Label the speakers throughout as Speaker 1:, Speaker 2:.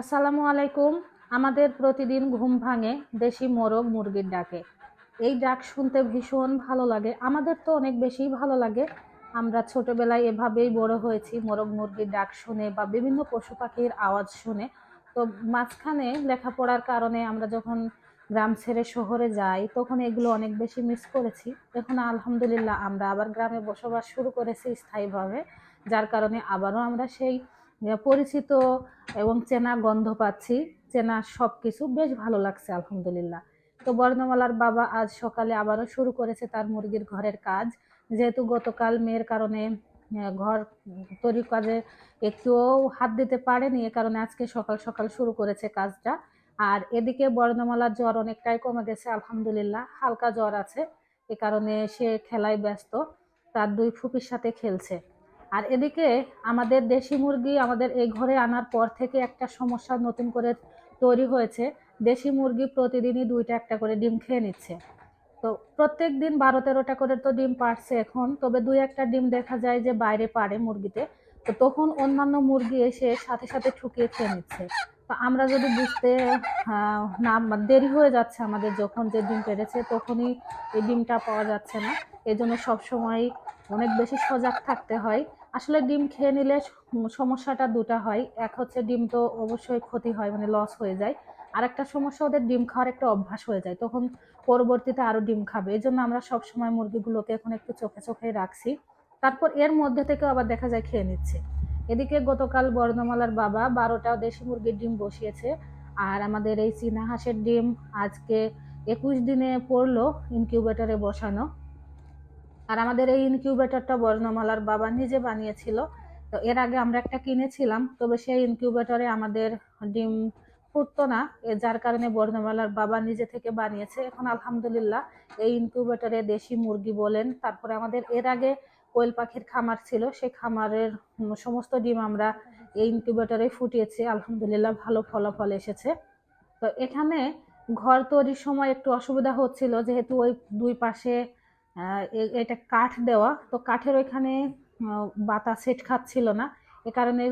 Speaker 1: আসসালামু আলাইকুম। আমাদের প্রতিদিন ঘুম ভাঙে দেশি মোরগ মুরগির ডাকে। এই ডাক শুনতে ভীষণ ভালো লাগে। আমাদের তো অনেক বেশি ভালো লাগে। আমরা ছোটবেলায় এভাবেই বড় হয়েছি, মোরগ মুরগির ডাক শুনে বা বিভিন্ন পশু পাখির আওয়াজ শুনে। তো মাঝখানে লেখাপড়ার কারণে আমরা যখন গ্রাম ছেড়ে শহরে যাই, তখন এগুলো অনেক বেশি মিস করেছি। এখন আলহামদুলিল্লাহ আমরা আবার গ্রামে বসবাস শুরু করেছি স্থায়ীভাবে, যার কারণে আবারও আমরা সেই পরিচিত এবং চেনা গন্ধ পাচ্ছি, চেনা সব কিছু বেশ ভালো লাগছে, আলহামদুলিল্লাহ। তো বর্ণমালার বাবা আজ সকালে আবারও শুরু করেছে তার মুরগির ঘরের কাজ। যেহেতু গতকাল মেয়ের কারণে ঘর তৈরি কাজে একটুও হাত দিতে পারেনি, এ কারণে আজকে সকাল সকাল শুরু করেছে কাজটা। আর এদিকে বর্ণমালার জ্বর অনেকটাই কমে গেছে, আলহামদুলিল্লাহ, হালকা জ্বর আছে। এ কারণে সে খেলায় ব্যস্ত, তার দুই ফুপির সাথে খেলছে। আর এদিকে আমাদের দেশি মুরগি আমাদের এই ঘরে আনার পর থেকে একটা সমস্যা নতুন করে তৈরি হয়েছে। দেশি মুরগি প্রতিদিনই দুইটা একটা করে ডিম খেয়ে নিচ্ছে। তো প্রত্যেক দিন বারো তেরোটা করে তো ডিম পারছে এখন, তবে দুই একটা ডিম দেখা যায় যে বাইরে পারে মুরগিতে। তো তখন অন্যান্য মুরগি এসে সাথে সাথে ঠুকিয়ে খেয়ে নিচ্ছে। তো আমরা যদি বুঝতে না, দেরি হয়ে যাচ্ছে আমাদের যখন যে ডিম পেরেছে, তখনই এই ডিমটা পাওয়া যাচ্ছে না। এই জন্য সবসময় অনেক বেশি সজাগ থাকতে হয়। আসলে ডিম খেয়ে নিলে সমস্যাটা দুটা হয়। এক হচ্ছে ডিম তো অবশ্যই ক্ষতি হয় মানে লস হয়ে যায়। আর একটা সমস্যা, ওদের ডিম খাওয়ার একটা অভ্যাস হয়ে যায়। তখন পরবর্তীতে আরও ডিম খাবে। এই জন্য আমরা সবসময় মুরগিগুলোকে এখন একটু চোখে চোখে রাখছি। তারপর এর মধ্যে থেকে আবার দেখা যায় খেয়ে নিচ্ছে। এদিকে গতকাল বর্ণমালার বাবা বারোটা দেশি মুরগির ডিম বসিয়েছে। আর আমাদের এই চীনা হাঁসের ডিম আজকে একুশ দিনে পড়ল ইনকিউবেটরে বসানো। আর আমাদের এই ইনকিউবেটরটা বর্ণমালার বাবা নিজে বানিয়েছিল। তো এর আগে আমরা একটা কিনেছিলাম, তবে সেই ইনকিউবেটরে আমাদের ডিম ফুটতো না। যার কারণে বর্ণমালার বাবা নিজে থেকে বানিয়েছে। এখন আলহামদুলিল্লাহ এই ইনকিউবেটরে দেশি মুরগি বলেন। তারপরে আমাদের এর আগে কোয়েল পাখির খামার ছিল সেই খামারের সমস্ত ডিম আমরা এই ইনকিউবেটরে ফুটিয়েছি। আলহামদুলিল্লাহ ভালো ফলাফল এসেছে। তো এখানে ঘর তৈরির সময় একটু অসুবিধা হচ্ছিল, যেহেতু ওই দুই পাশে এটা কাঠ দেওয়া। তো কাঠের ওইখানে বাতা সেট খাচ্ছিল না। এ কারণে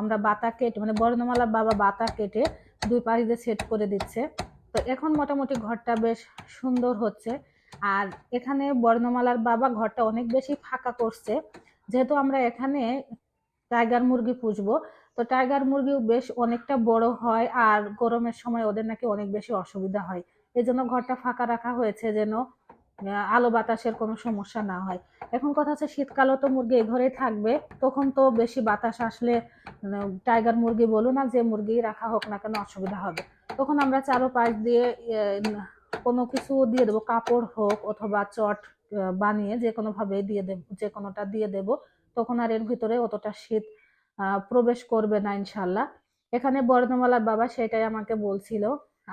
Speaker 1: আমরা বাতা কেটে মানে বর্ণমালা বাবা বাতা কেটে দুই পাশ দিয়ে সেট করে দিচ্ছে। তো এখন মোটামুটি ঘরটা বেশ সুন্দর হচ্ছে। আর এখানে বর্ণমালার বাবা ঘরটা অনেক বেশি ফাঁকা করছে। যেহেতু আমরা এখানে টাইগার মুরগি পুষবো তো টাইগার মুরগিও বেশ অনেকটা বড় হয় আর গরমের সময় ওদের নাকি অনেক বেশি অসুবিধা হয়। এই জন্য ঘরটা ফাঁকা রাখা হয়েছে যেন আলো বাতাসের কোনো সমস্যা না হয়। এখন কথা হচ্ছে শীতকালও তো মুরগি এই ঘরেই থাকবে তখন তো বেশি বাতাস আসলে টাইগার মুরগি বলুন না যে মুরগি রাখা হোক না কেন অসুবিধা হবে। তখন আমরা চারোপাশ দিয়ে আহ, কোনো কিছু দিয়ে দেবো, কাপড় হোক অথবা চট বানিয়ে যে কোনোভাবে দিয়ে দেব, যে কোনোটা দিয়ে দেব, তখন আর এর ভিতরে অতটা শীত প্রবেশ করবে না ইনশাল্লাহ এখানে বর্ণমালার বাবা সেটাই আমাকে বলছিল।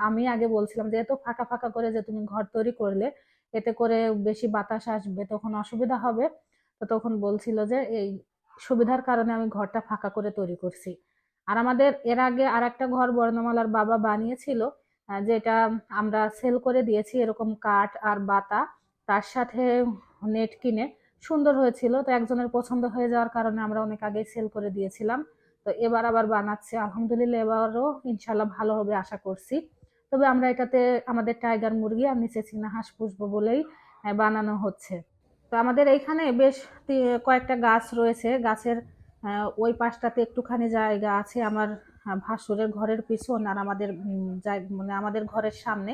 Speaker 1: আমি আগে বলছিলাম যে এত ফাঁকা ফাঁকা করে যে তুমি ঘর তৈরি করলে, এতে করে বেশি বাতাস আসবে, তখন অসুবিধা হবে। তো তখন বলছিল যে এই সুবিধার কারণে আমি ঘরটা ফাঁকা করে তৈরি করছি। আর আমাদের এর আগে আর একটা ঘর বর্ণমালার বাবা বানিয়েছিল যেটা আমরা সেল করে দিয়েছি, এরকম কাঠ আর বাতা, তার সাথে নেট কিনে। সুন্দর হয়েছিল, তো একজনের পছন্দ হয়ে যাওয়ার কারণে আমরা অনেক আগেই সেল করে দিয়েছিলাম। তো এবার আবার বানাচ্ছে, আলহামদুলিল্লাহ এবারও ইনশাল্লাহ ভালো হবে আশা করছি। তবে আমরা এটাতে আমাদের টাইগার মুরগি আর নিচে চীনা হাঁস পুষবো বলেই বানানো হচ্ছে। তো আমাদের এইখানে বেশ কয়েকটা গাছ রয়েছে। গাছের ওই পাশটাতে একটুখানি জায়গা আছে। আমার ভাসুরের ঘরের পিছন আর আমাদের মানে আমাদের ঘরের সামনে।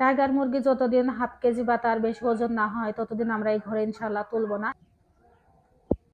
Speaker 1: টাইগার মুরগি যতদিন হাফ কেজি বা তার বেশি ওজন না হয়, ততদিন আমরা এই ঘরে ইনশাল্লাহ তুলবো না।